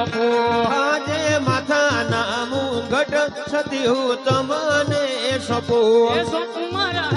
બાપુ આજે માથા ના મુંગટ છતી હું તમને સપો. મારા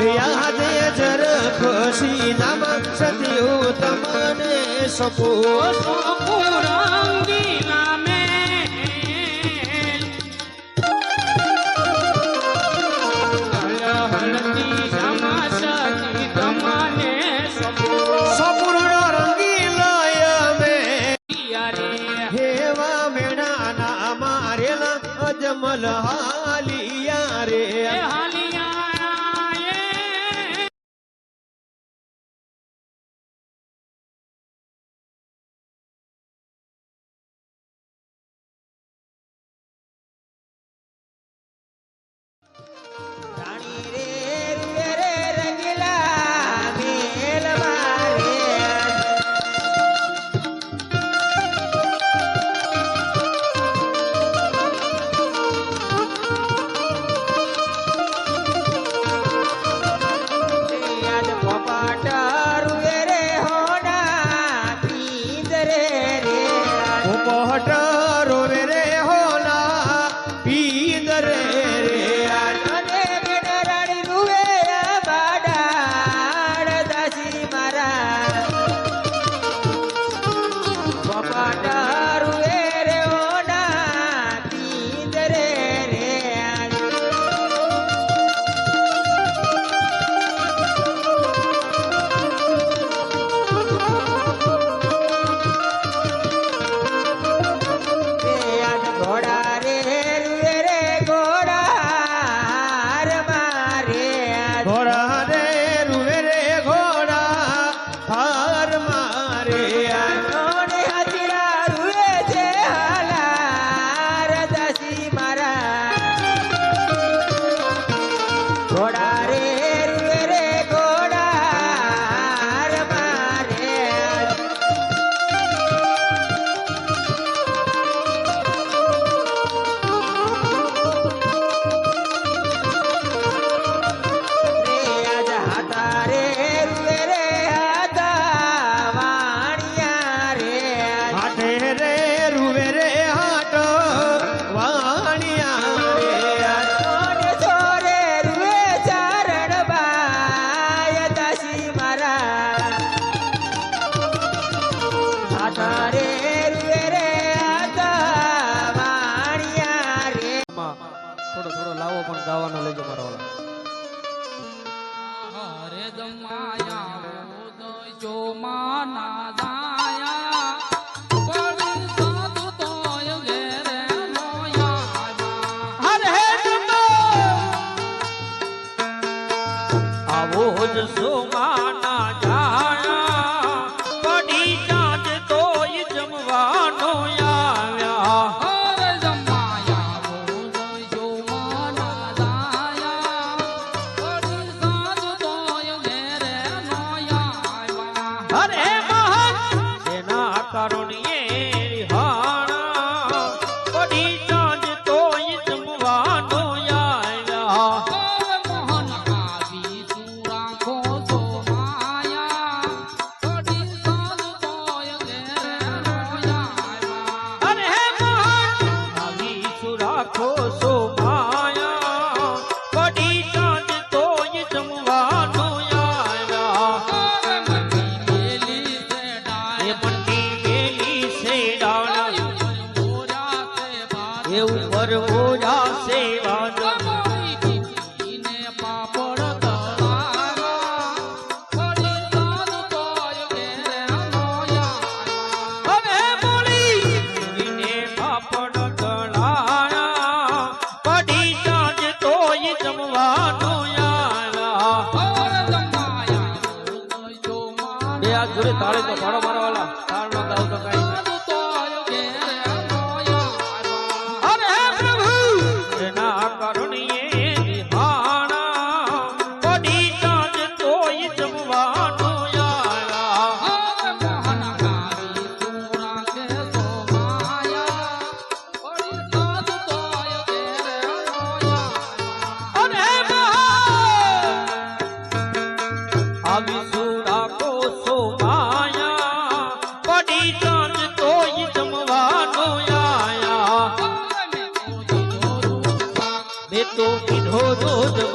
યાદ જર ખુશી નામ સતી હું તમને સપૂર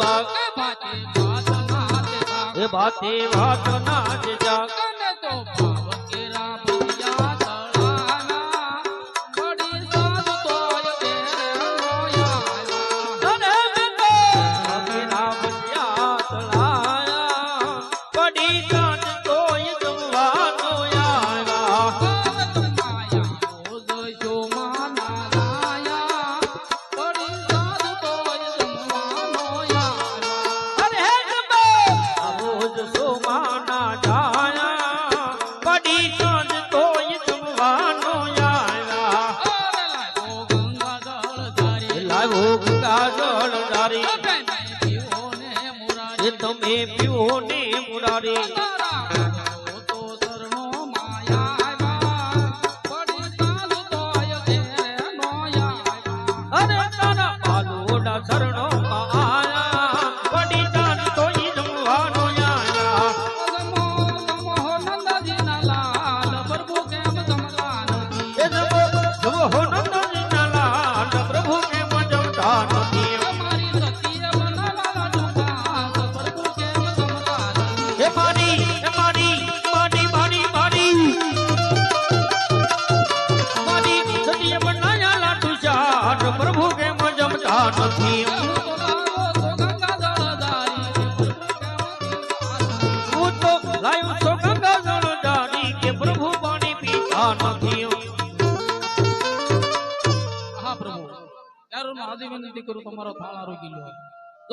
વાગ એ ભાતી વાત ના જ જાગ. તમે પીવો ને મુરારી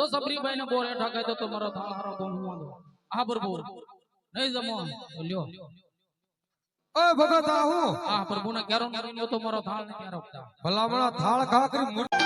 જો સબરીભાઈ ને બોરે કહે તો તમારો થાળ હારો બહુ વાંધો આ પ્રભુ નહીં જમો લ્યો. ઓય ભગત આ હું હા પ્રભુ ને ક્યારો મારી તો મારો થાળ ને ક્યારે આપતા ભલામણા થાળ ખા કરી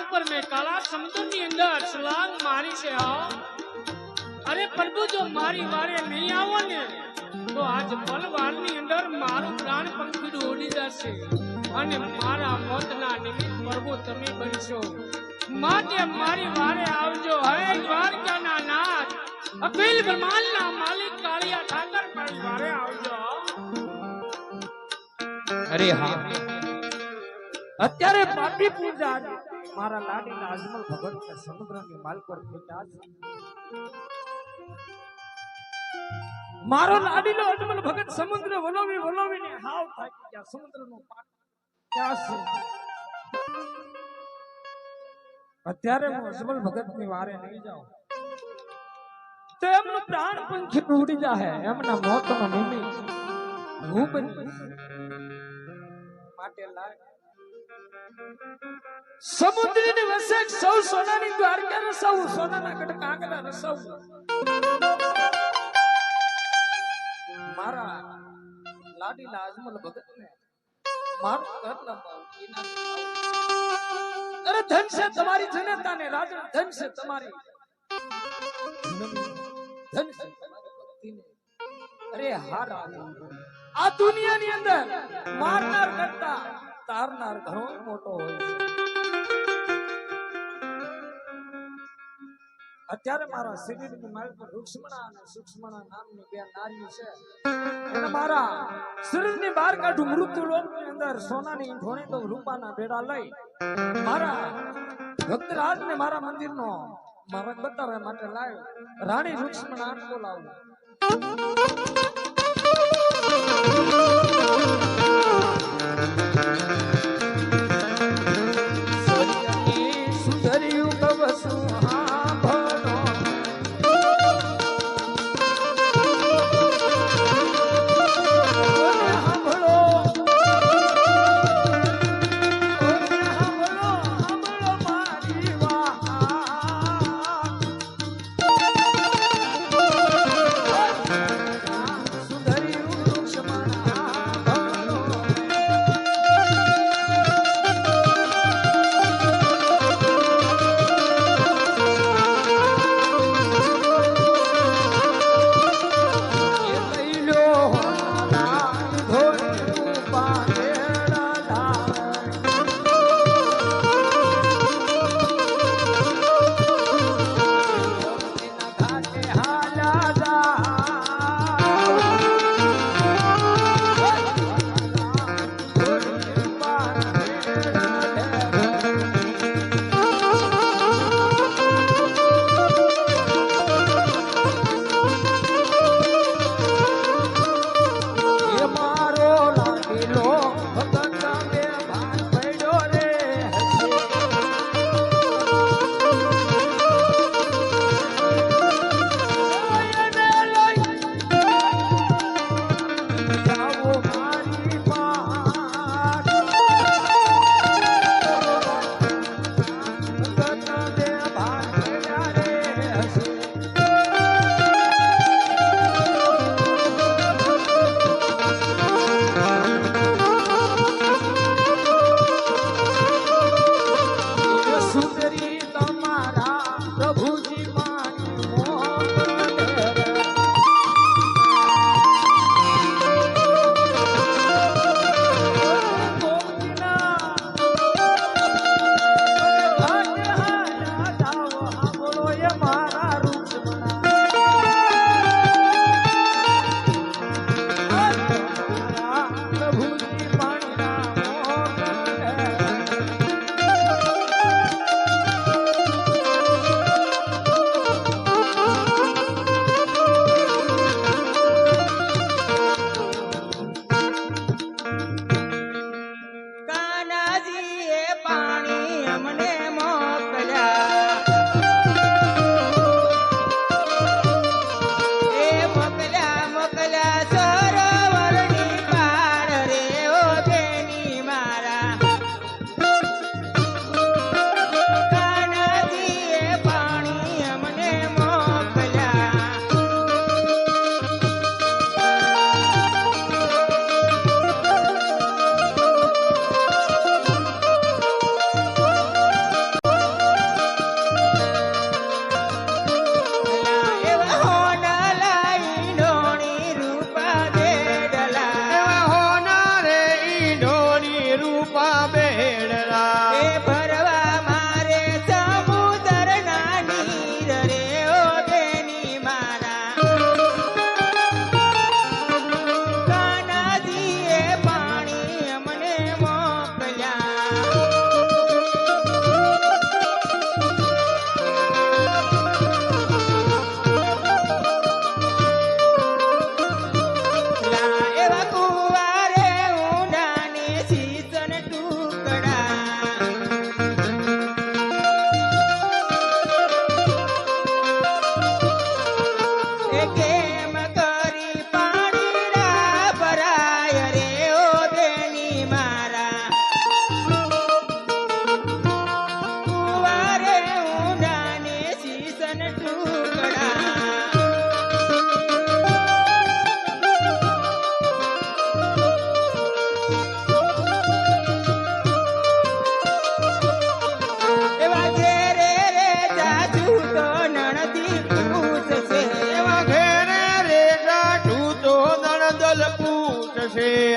ઉપર મેં કાળા સમુદ્રની અંદર છલાંગ મારી છે અરે પ્રભુ જો મારી વારે નહીં આવો ને તો આજ પલવારની અંદર મારું પ્રાણ પંખીડું ઉડી જશે અને મારા મોતના નિમિત્ત પ્રભુ તમે બનશો. માટે મારી વારે આવજો. હે દ્વારકાના નાથ અખિલ બ્રહ્માંડના માલિક કાળિયા ઠાકર મારી વારે આવજો અરે હા. અત્યારે પાપી પૂજા મારા લાડીના અજમલ ભગત ને સમુદ્રની માલ પર ફેંક્યા મારો લાડીનો અજમલ ભગત સમુદ્ર વલોવી વલોવીને હાવ થાકી ગયા. સમુદ્રનો પાણી ક્યાં અત્યારે હું અજમલ ભગતની વારે નહીં જાઉં. તો એમનું પ્રાણ પંખી ઉડી જાહે. એમના મોતનો નિમિત્ત હું બની માટે લાગ સમુદ્રની વસે સૌ સોનાની દ્વારકા રસાવું સોનાના કટ કાંગરા રસાવું? મારા લાડીલા અજમલ ભગત ને મારું ઘર લંબાવું અરે ધન છે તમારી જનતા ને રાજન ધન છે તમારી. ધન છે. અરે હા આ દુનિયાની અંદર મારનાર કરતા તારનાર ઘણો મોટો હોય છે. અત્યારે મારા શરીરની મારી પર રૂક્ષ્મણા અને સૂક્ષ્મણા નામની બે નારીઓ છે. અને મારા શરીરની બહાર કાઢું મૃત્યુ લોકની અંદર સોનાની ધોણી તો રૂપાના ભેડા લઈ મારા ભક્તરાજ ને મારા મંદિરનો માર્ગ બતાવવા માટે લાવ્યો રાણી રૂક્ષ્મણા બોલાવું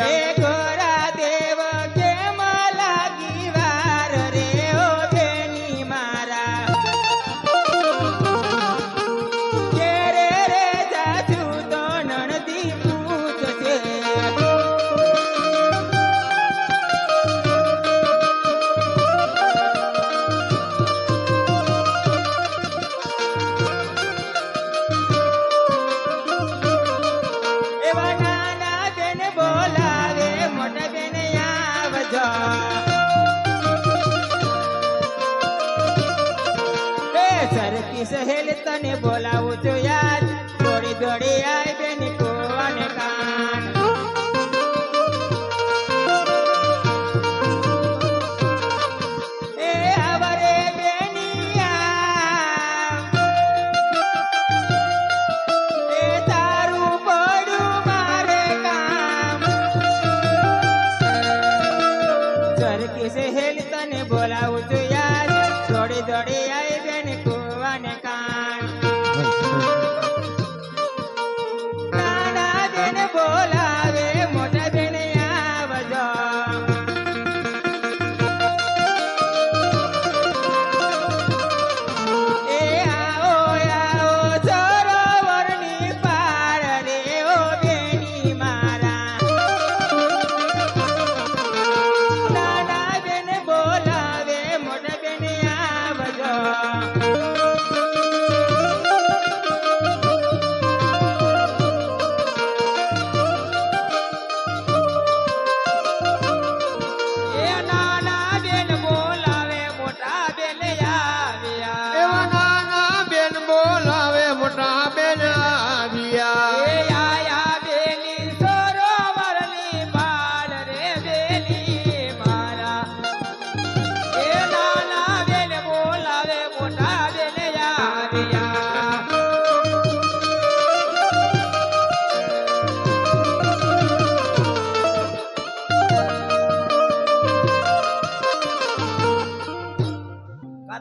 છે સરકી કિસે હેલ તને બોલાવું છું યાર. દોડી દોડી આઈ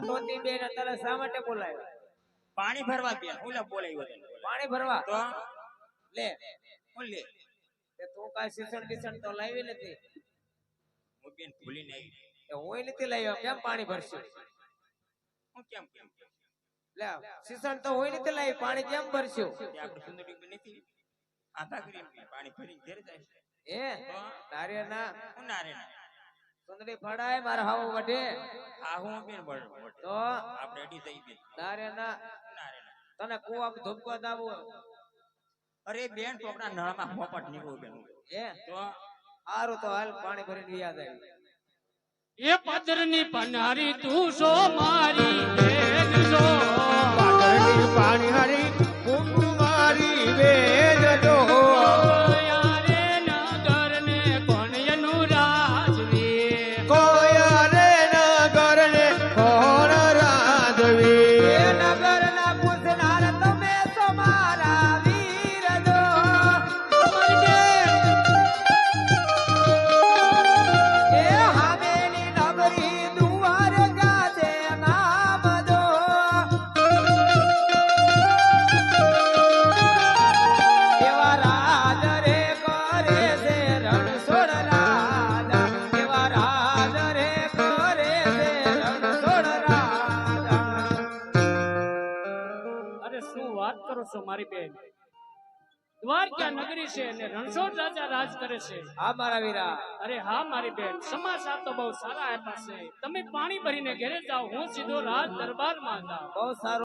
કાતોતી બેન અત્યારે શા માટે બોલાવ્યા પાણી ભરવા ગયા. હું બોલાવ્યો પાણી ભરવા? તો લે હું લે. તે તું કાંઈ શિક્ષણ બિક્ષણ તો લાવી નથી. હું બેન આવી એ હું નથી લાવ્યો. કેમ પાણી ભરશે? હું કેમ કેમ? લે શિક્ષણ તો હોય નથી લાવી પાણી કેમ ભરશું? આપણે સુંદરી નથી. આધા કરીને પાણી ભરી ઘેર જાય એ તારે ના હું ના ના સુંદરી ફળાય માર હાવ વઢે. આ હું બેન બળ. તો આપણે અડી થઈ બેન તારે ના તને કુવામાં ધૂપકો દાવો અરે બેન તો આપણા નળમાં પોપટ નીકળું બેન. એ તો સારું તો હાલ પાણી ભરીને યાદ આવી એ પદરની પનારી તું સો મારી બેન સો પાટણની પાણી હરી કુંકુમારી વેદ જો દ્વારકા નગરી છે અને રણછોડ રાજા રાજ કરે છે? હા મારા વીરા. અરે હા મારી બેન. સમાચાર તો બહુ સારા આપ્યા છે. તમે પાણી ભરીને ઘરે જાઓ હું સીધો રાજ દરબારમાં જાઉં. બહુ સારું.